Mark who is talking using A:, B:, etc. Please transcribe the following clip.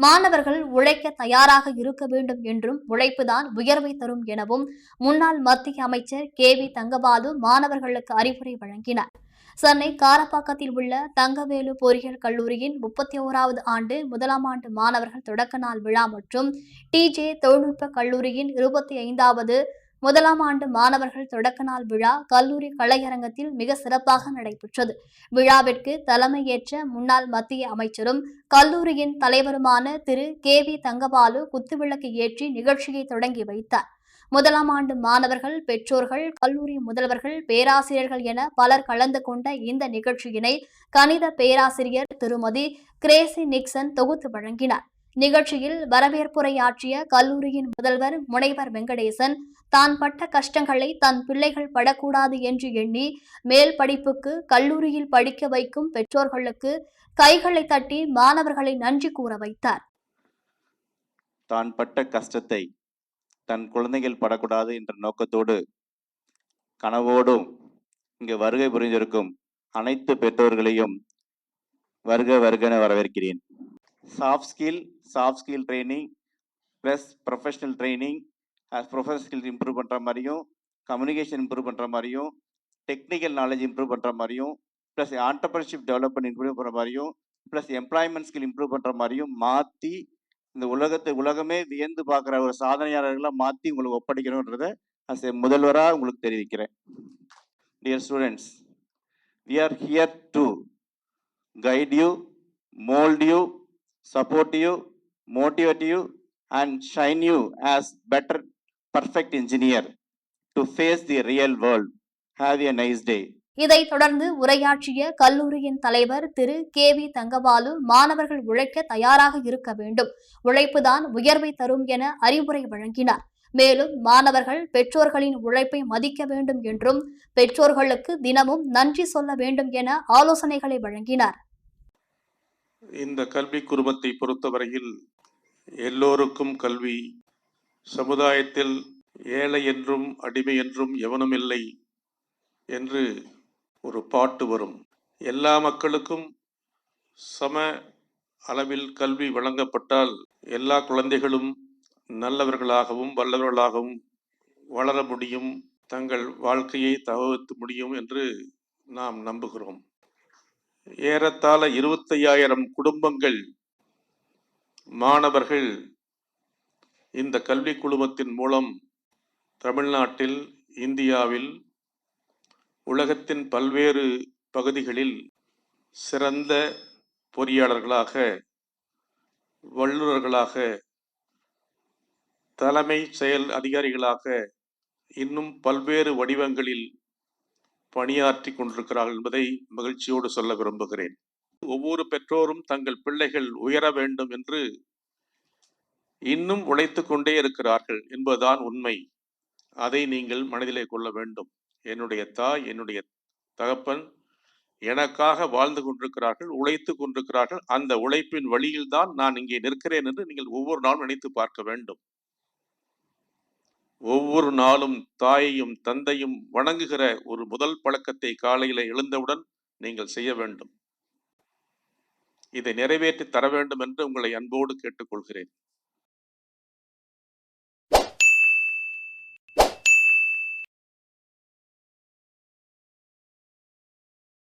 A: மாணவர்கள் உழைக்க தயாராக இருக்க வேண்டும் என்றும் உழைப்புதான் உயர்வை தரும் எனவும் முன்னாள் மத்திய அமைச்சர் கே வி தங்கபாலு மாணவர்களுக்கு அறிவுரை வழங்கினார். சென்னை காரப்பாக்கத்தில் உள்ள தங்கவேலு பொறியியல் கல்லூரியின் முப்பத்தி ஓராவது ஆண்டு முதலாம் ஆண்டு மாணவர்கள் தொடக்க நாள் விழா மற்றும் டிஜே தொழில்நுட்ப கல்லூரியின் இருபத்தி ஐந்தாவது முதலாம் ஆண்டு மாணவர்கள் தொடக்க நாள் விழா கல்லூரி கலையரங்கத்தில் மிக சிறப்பாக நடைபெற்றது. விழாவிற்கு தலைமையேற்ற முன்னாள் மத்திய அமைச்சரும் கல்லூரியின் தலைவருமான திரு. கே. வி. தங்கபாலு குத்துவிளக்கு ஏற்றி நிகழ்ச்சியை தொடங்கி வைத்தார். முதலாம் ஆண்டு மாணவர்கள் பெற்றோர்கள் கல்லூரி முதல்வர்கள் பேராசிரியர்கள் என பலர் கலந்து கொண்ட இந்த நிகழ்ச்சியினை கணித பேராசிரியர் திருமதி கிரேசி நிக்சன் தொகுத்து வழங்கினார். நிகழ்ச்சியில் வரவேற்புரையாற்றிய கல்லூரியின் முதல்வர் முனைவர் வெங்கடேசன் தான் பட்ட கஷ்டங்களை தன் பிள்ளைகள் படக்கூடாது என்று எண்ணி மேல் படிப்புக்கு கல்லூரியில் படிக்க வைக்கும் பெற்றோர்களுக்கு கைகளை தட்டி மாணவர்களை நன்றி கூற வைத்தார்.
B: தான் பட்ட கஷ்டத்தை தன் குழந்தைகள் படக்கூடாது என்ற நோக்கத்தோடு கனவோடும் இங்கு வருகை புரிந்திருக்கும் அனைத்து பெற்றோர்களையும் வருக வருகன வரவேற்கிறேன். Soft skill soft skill training plus professional training professional skill improve பண்ணுற மாதிரியும் கம்யூனிகேஷன் இம்ப்ரூவ் பண்ணுற மாதிரியும் டெக்னிக்கல் நாலேஜ் இம்ப்ரூவ் பண்ணுற மாதிரியும் ப்ளஸ் ஆண்டர்பிரினர்ஷிப் டெவலப்மெண்ட் இம்ப்ரூவ் பண்ணுற மாதிரியும் ப்ளஸ் எம்ப்ளாய்மெண்ட் ஸ்கில் இம்ப்ரூவ் பண்ணுற மாதிரியும் மாற்றி இந்த உலகத்தை உலகமே வியந்து பார்க்குற ஒரு சாதனையாளர்களாக மாற்றி உங்களுக்கு ஒப்படைக்கணுன்றத அஸ் எ முதல்வராக உங்களுக்கு தெரிவிக்கிறேன். Dear students we are here to guide you mould you support you motivate you, and shine you as better, perfect engineer to face the real world. Have a nice day.
A: இதைத் தொடர்ந்து உரையாற்றிய கல்லூரியின் தலைவர் திரு. K. We. Thangabalu மாணவர்கள் உழைக்க தயாராக இருக்க வேண்டும். உழைப்புதான் உயர்வை தரும் என அறிவுரை வழங்கினார். மேலும் மாணவர்கள் பெற்றோர்களின் உழைப்பை மதிக்க வேண்டும் என்றும் பெற்றோர்களுக்கு தினமும் நன்றி சொல்ல வேண்டும் என ஆலோசனைகளை வழங்கினார்.
C: இந்த கல்வி குடும்பத்தை பொறுத்தவரையில் எல்லோருக்கும் கல்வி. சமுதாயத்தில் ஏழை என்றும் அடிமை என்றும் எவனும் இல்லை என்று ஒரு பாட்டு வரும். எல்லா மக்களுக்கும் சம அளவில் கல்வி வழங்கப்பட்டால் எல்லா குழந்தைகளும் நல்லவர்களாகவும் வல்லவர்களாகவும் வளர முடியும் தங்கள் வாழ்க்கையை தகவத்து முடியும் என்று நாம் நம்புகிறோம். ஏறத்தாழ இருபத்தையாயிரம் குடும்பங்கள் மாணவர்கள் இந்த கல்வி குழுமத்தின் மூலம் தமிழ்நாட்டில் இந்தியாவில் உலகத்தின் பல்வேறு பகுதிகளில் சிறந்த பொறியாளர்களாக வல்லுநர்களாக தலைமை செயல் அதிகாரிகளாக இன்னும் பல்வேறு வடிவங்களில் பணியாற்றி கொண்டிருக்கிறார்கள் என்பதை மகிழ்ச்சியோடு சொல்ல விரும்புகிறேன். ஒவ்வொரு பெற்றோரும் தங்கள் பிள்ளைகள் உயர வேண்டும் என்று இன்னும் உழைத்து கொண்டே இருக்கிறார்கள் என்பதுதான் உண்மை. அதை நீங்கள் மனதிலே கொள்ள வேண்டும். என்னுடைய தாய் என்னுடைய தகப்பன் எனக்காக வாழ்ந்து கொண்டிருக்கிறார்கள் உழைத்து கொண்டிருக்கிறார்கள். அந்த உழைப்பின் வழியில் தான் நான் இங்கே நிற்கிறேன் என்று நீங்கள் ஒவ்வொரு நாளும் நினைத்து பார்க்க வேண்டும். ஒவ்வொரு நாளும் தாயையும் தந்தையும் வணங்குகிற ஒரு முதல் பழக்கத்தை காலையில எழுந்தவுடன் நீங்கள் செய்ய வேண்டும். இதை நிறைவேற்றி தர வேண்டும் என்று உங்களை அன்போடு கேட்டுக்கொள்கிறேன்.